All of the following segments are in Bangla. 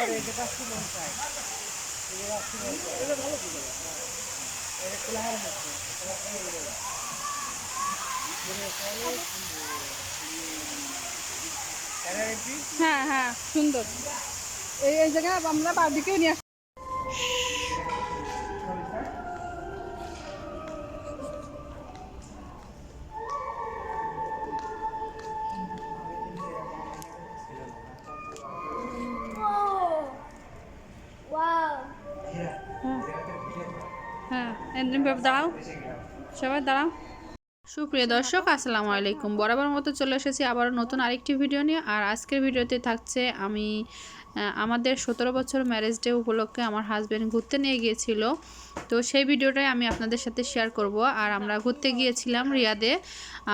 আবার এটা সুমন চাই এটা সুমন চাই এটা ভালো করে? এটা কোলাহার মধ্যে হ্যাঁ হ্যাঁ সুন্দর। এই এই জায়গায় আমরা বারবিকিউ নিয়ে সবাই দাঁড়াও। সুপ্রিয় দর্শক, আসসালামু আলাইকুম। বরাবর মতো চলে এসেছি আবারও নতুন আরেকটি ভিডিও নিয়ে। আর আজকের ভিডিওতে থাকছে আমি আমাদের সতেরো বছর ম্যারেজ ডে উপলক্ষে আমার হাজব্যান্ড ঘুরতে নিয়ে গিয়েছিল। তো সেই ভিডিওটাই আমি আপনাদের সাথে শেয়ার করব। আর আমরা ঘুরতে গিয়েছিলাম রিয়াদে।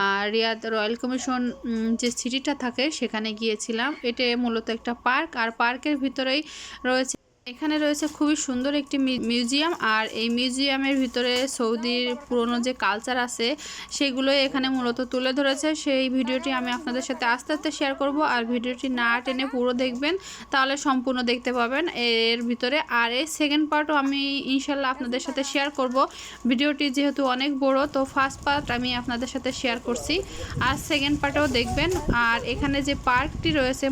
আর রিয়াদ রয়্যাল কমিশন যে সিটিটা থাকে, সেখানে গিয়েছিলাম। এটা মূলত একটা পার্ক। আর পার্কের ভিতরেই রয়েছে এখানে রয়েছে খুবই সুন্দর একটি মিউজিয়াম আর এই মিউজিয়ামের ভিতরে সৌদির পুরনো যে কালচার আছে, সেগুলোই এখানে মূলত তুলে ধরেছে। সেই ভিডিওটি আমি আপনাদের সাথে আস্তে আস্তে শেয়ার করব আর ভিডিওটি না টেনে পুরো দেখবেন, তাহলে সম্পূর্ণ দেখতে পাবেন। এর ভিতরে আর এই সেকেন্ড পার্টও আমি ইনশাল্লাহ আপনাদের সাথে শেয়ার করব। ভিডিওটি যেহেতু অনেক বড়, তো ফার্স্ট পার্ট আমি আপনাদের সাথে শেয়ার করছি। আর সেকেন্ড পার্টও দেখবেন। আর এখানে যে পার্কটি রয়েছে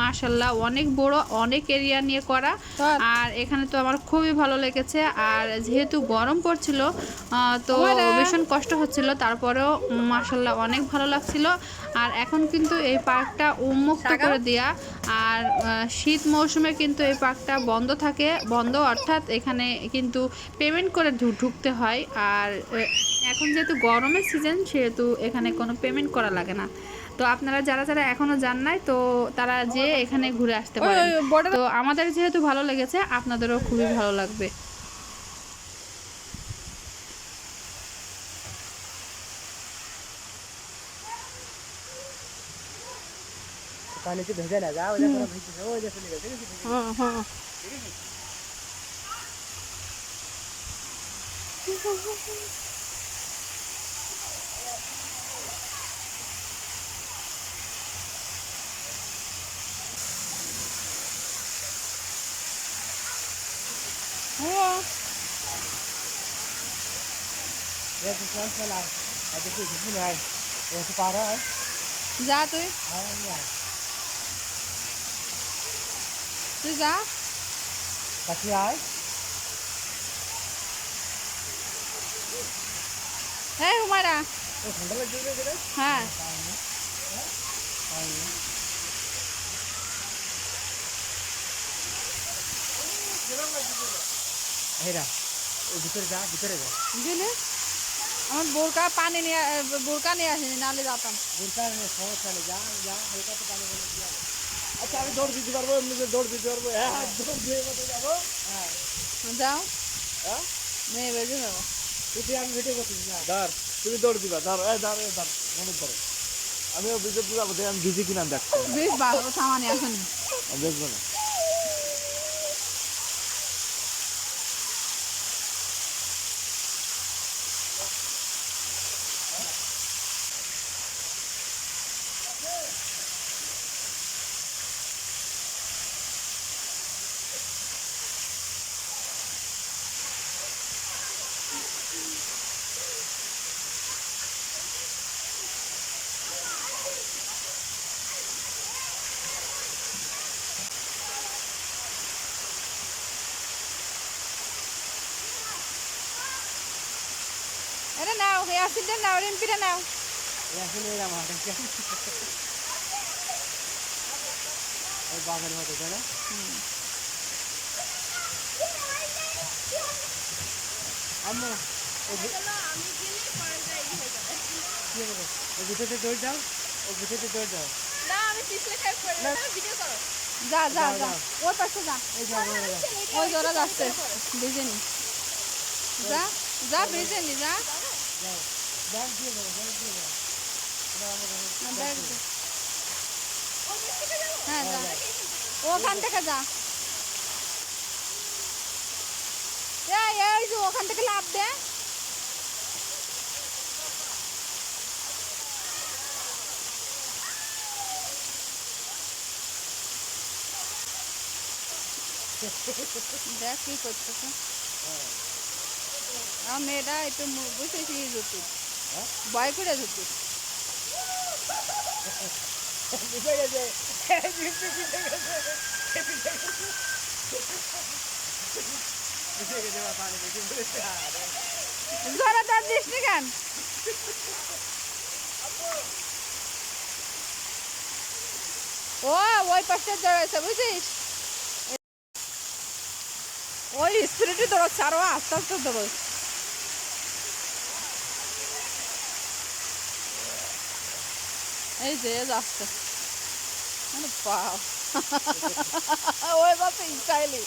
মাশাল্লাহ অনেক বড়, অনেক এরিয়া নিয়ে করা। আর এখানে তো আমার খুবই ভালো লেগেছে। আর যেহেতু গরম পড়ছিল তো ভীষণ কষ্ট হচ্ছিল তারপরেও মাশাল্লাহ অনেক ভালো লাগছিল। আর এখন কিন্তু এই পার্কটা উন্মুক্ত করে দেয়া। আর শীত মৌসুমে কিন্তু এই পার্কটা বন্ধ থাকে বন্ধ অর্থাৎ এখানে কিন্তু পেমেন্ট করে ঢুকতে হয়। আর এখন যেহেতু গরমের সিজন সেহেতু এখানে কোনো পেমেন্ট করা লাগে না। তো আপনারা যারা যারা এখনো যান নাই তো তারা যে এখানে ঘুরে আসতে পারেন তো আমাদের যেহেতু ভালো লেগেছে আপনাদেরও খুবই ভালো লাগবে पानी से भेजा ना जा वजह थोड़ा भेज दो वजह से निकल ठीक है rua. Ja, das ist ganz allein. Ja, das ist nicht allein. Ja, das ist bara, eh? Já, tu? Ah, ja. Tu já? Was hier heißt? Hey, হেরা ওই যা ভিতরে যা। বুঝলে? আমার বোরকা পানি নিয়ে বোরকা নিয়ে আসেনি নাহলে যেতাম। বোরকা সমস্যা নেই যা যা বোরকা তো পানি আচ্ছা আমি দৌড় দিতে পারব এমনি দৌড় দিতে পারব। হ্যাঁ, হ্যাঁ দৌড় দিয়ে যাব। হ্যাঁ। যাও। হ্যাঁ? মেয়ে বেজে যাব। তুই আমি ভিডিও করছি ধর তুমি দৌড় দিবা ধর এ ধর এ ধর মনে ধরো আমিও বিজেপি যাব আমি ভিজি কিনা দেখছি। বেশ ভালো সামানে আসেনি। দেখব না। নাও ইয়াসিনটা নাও রিম্পিটা নাও। বাগানের মতো তাই না? আম্মু ও ভি- কি হবে? ও ভিতরে দৌড় যাও ও ভিতরে দৌড় যাও যা যা যাও, যা যাও। ওর পাশে যা। এই ওই জোরা যাচ্ছে বেজে নি। যা যা বেজে নি যা। যাও ব্যাগ দিয়ে যাও ব্যাগ দিয়ে যাও এটা আমার কাছে- না, ব্যাগ দে। হ্যাঁ যা ওখান থেকে যা এই কি করতেছে। আমার মেয়েটা একটু বুঝেছি জুতি হ্যাঁ? ভয় করে জুতি তার কেন? ও ওই পাশে জড়াইছে বুঝিস ওই স্ত্রীটি দৌড়াচ্ছে আরও আস্তে আস্তে দৌড় এই যে এ যাচ্ছে মানে পাও ওই বাপে স্টাইলি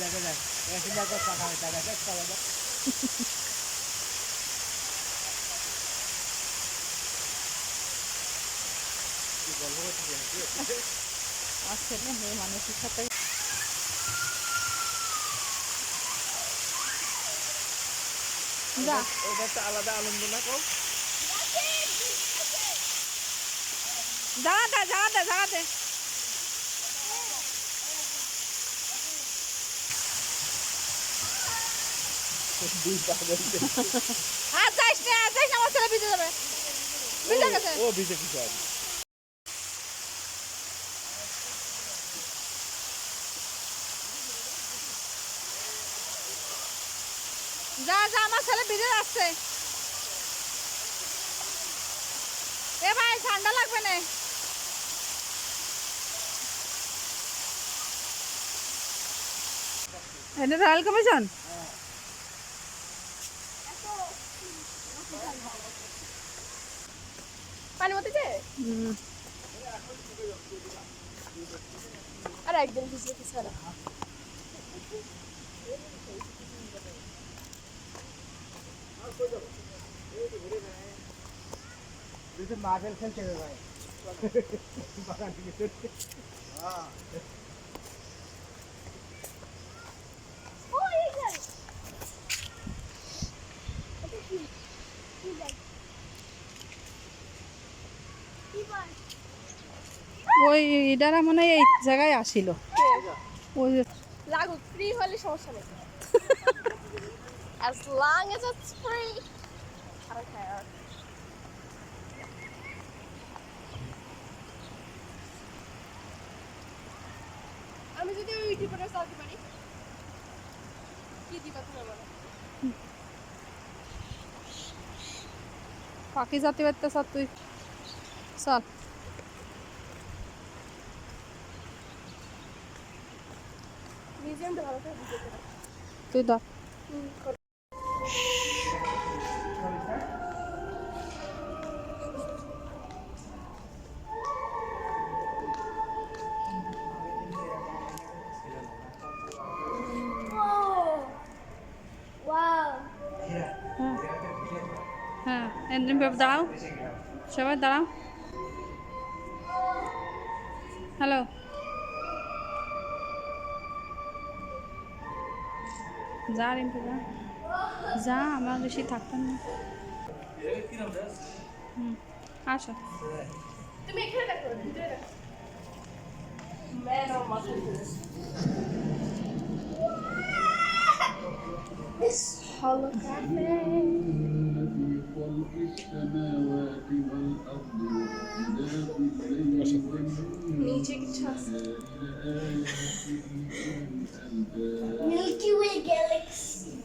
দেখ দেখ এসে দেখো টাকা টাকা দেখ টাকা আসলে মেয়ে মানুষের সাথে আলাদা আনন্দ না কম। আর যাইস না না আমার ছেলে ভিজে যাবে ভিজে গেছে যা যা আমার ছেলে ভিজে যাচ্ছে এ ভাই ঠান্ডা লাগবে না। এটা রয়্যাল কমিশন? পানি মতো আর একদিন ভিজলে কিছু দুটো মার্বেল খেলছে রে ভাই। বাগান থেকে হ্যাঁ ওই ইডারা মানে এই জায়গায় আসিল। ওই লাগুক ফ্রি হলে সমস্যা নেই। As long as it's free. I don't care আমি যদি ওই টিপটা চালাতে পারি কি দিবা তুমি বলো পাখি জাতি বাড়তে স্যার তুই চল মিউজিয়ামটা ভালো করে বুঝতে তুই ধর দাঁড়াও সবাই দাঁড়াও হ্যালো যা রিম্পু যা যা আমার বেশি থাকতাম না আসো তুমি এখানে. Milky Way Galaxy.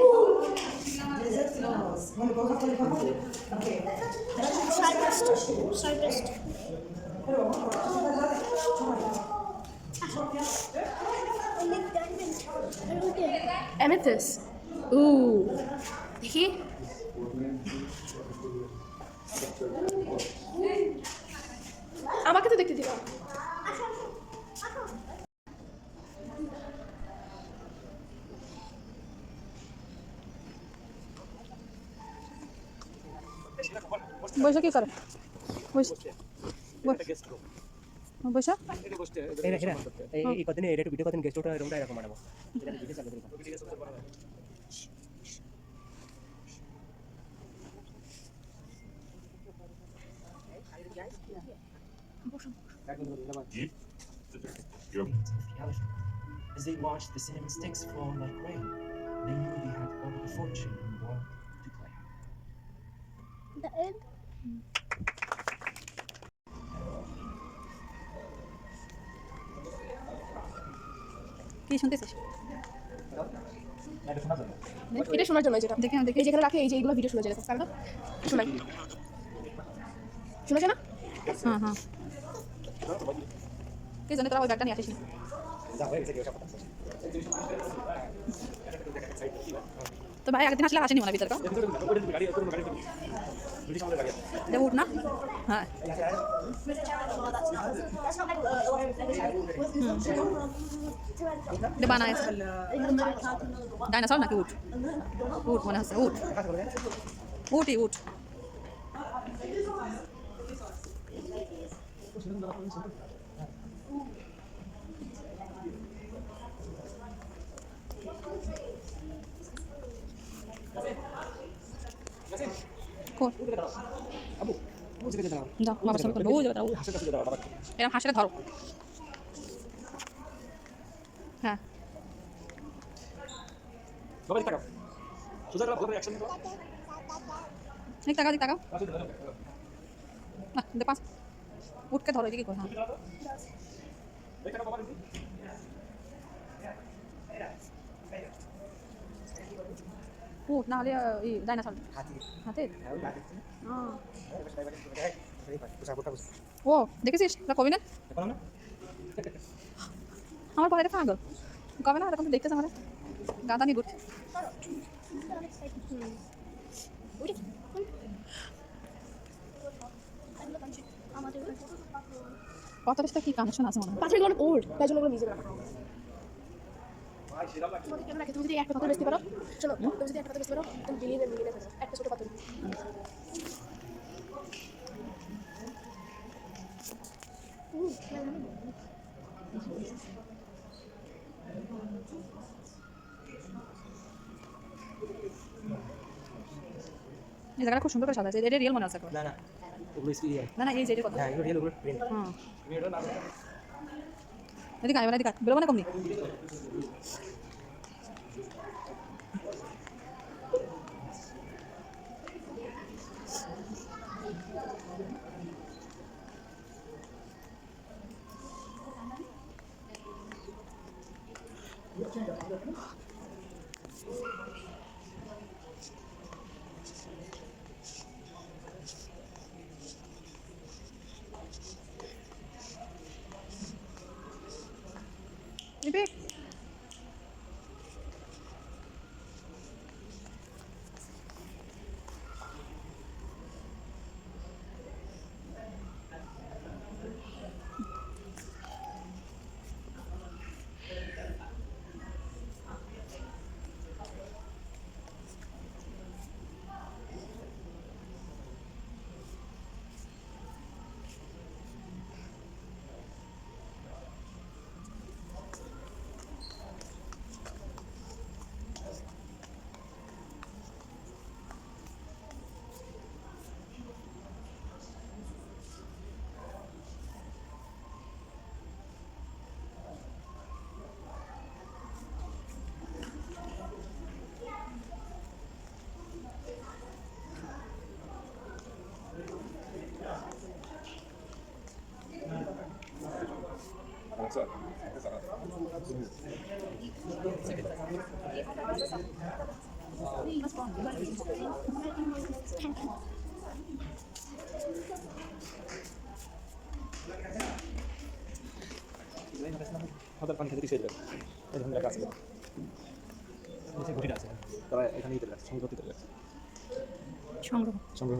হয়, তারপরে অ্যামেথিস ও দেখি আমাকে তো দেখতে দিলাম বসে কি করে বসে বসে এরা এরা এই এই কদিন এটা একটু ভিডিও কদিন গেস্ট ওটা এরকমটা এরকম বানাবো এটা ভিডিও চালু করি As they watched, the cinnamon sticks fall like rain. They knew they had all the fortune কি শুনতেছিস? এটা শোনার জন্য যেটা। দেখে না দেখে এই যেখানে রাখে এই যে এইগুলো ভিডিও শোনা যায় না শোনাই। শোনা না? হ্যাঁ হ্যাঁ। কি জানি তোরা ওই ব্যাগটা নিয়ে আসিস তো ভাই একদিন আসলে আসেনি মনে ভিতরে উঠ না হ্যাঁ এটা বানায় ডাইনোসর নাকি উঠ উঠ মনে হচ্ছে উঠ উঠই উঠ কোন যাও বাবার ছবি করব ওই জায়গাটা এরকম হাসিটা ধরো। হ্যাঁ। দেখ টাকা না পাঁচ উঠকে ধরো এদিকে কর হ্যাঁ উঠ না হলে এই ডাইনাসর। হাতে ও। দেখেছিস? এটা কবি না? আমার পরে দেখা আগল কবে না? এরকম তো দেখতেছে আমার গাঁদা নিয়ে ঘুরছে কত বেশটা কি কানেকশন আছে মনে হয়? পাথরগুলো অনেক ওল্ড তাই জন্য ওগুলো নিজে রাখা তুমি যদি একটা পাথর বেচতে পারো। শোনো তুমি যদি একটা পাথর বেচতে পারো তুমি একটা ছোট পাথর এই জায়গাটা খুব সুন্দর করে সাজা আছে এটা রিয়েল মনে আছে। না না ওগুলো না না এই যে এটা কথা। হ্যাঁ এগুলো রিয়েল ওগুলো প্রিন্ট হ্যাঁ এদিকে আয় এদিকে। বেরোবো না কমনি? 你别 হাতের সংগ্রহ সংগ্রহ। সংগ্রহ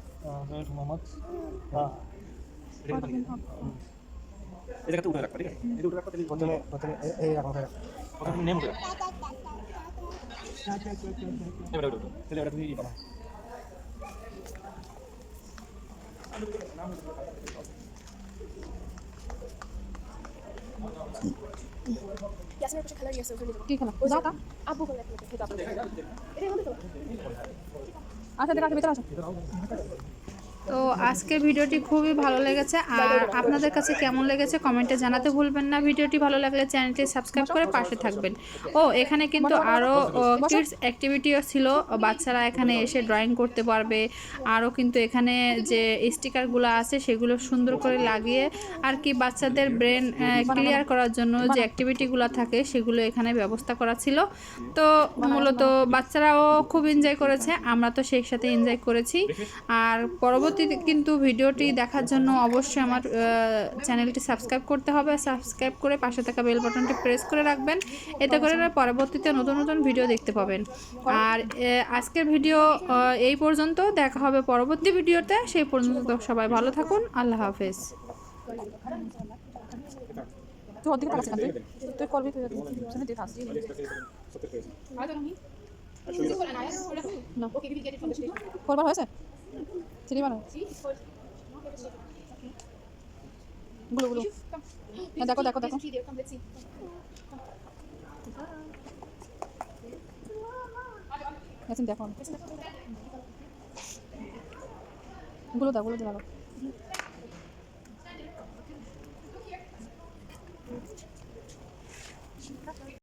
হজরত মোহাম্মদ হ্যাঁ এই জায়গাতে উঠে রাখবা ঠিক আছে এই উঠে রাখবা প্রথমে প্রথমে এই- এই রাখা হয় প্রথমে নেম উঠে রাখবা এবারে উঠে তাহলে এবারে তুমি ই পাবা ইয়াসিনের পাশে খেলা গেছে ওখানে যাব কি খেলা যাও তা আব্বু খেলা খেলা খেলা এটা মধ্যে তো আচ্ছা দেখা ভিতরে আসো তো আজকের ভিডিওটি খুবই ভালো লেগেছে। আর আপনাদের কাছে কেমন লেগেছে কমেন্টে জানাতে ভুলবেন না। ভিডিওটি ভালো লাগলে চ্যানেলটি সাবস্ক্রাইব করে পাশে থাকবেন। ও, এখানে কিন্তু আরও কিডস অ্যাক্টিভিটিও ছিল। বাচ্চারা এখানে এসে ড্রয়িং করতে পারবে। আরও কিন্তু এখানে যে স্টিকারগুলো আছে, সেগুলো সুন্দর করে লাগিয়ে আর কি বাচ্চাদের ব্রেন ক্লিয়ার করার জন্য যে অ্যাক্টিভিটিগুলো থাকে, সেগুলো এখানে ব্যবস্থা করা ছিল। তো মূলত বাচ্চারাও খুব এনজয় করেছে। আমরা তো সেই সাথে এনজয় করেছি। আর পরবর্তীতে কিন্তু ভিডিওটি দেখার জন্য অবশ্যই আমার চ্যানেলটি সাবস্ক্রাইব করতে হবে। সাবস্ক্রাইব করে পাশে থাকা বেল বাটনটি প্রেস করে রাখবেন। এতে করে পরবর্তীতে নতুন নতুন ভিডিও দেখতে পাবেন। আর আজকের ভিডিও এই পর্যন্ত। দেখা হবে পরবর্তী ভিডিওতে। সেই পর্যন্ত সবাই ভালো থাকুন। আল্লাহ হাফেজ। তুই। করবি তুই station. করবার হয়েছে? চিনি বানো See, it's for. গুলো গুলো. হ্যাঁ, দেখো, দেখো, দেখো। দেখো গুলো দাও গুলো দাও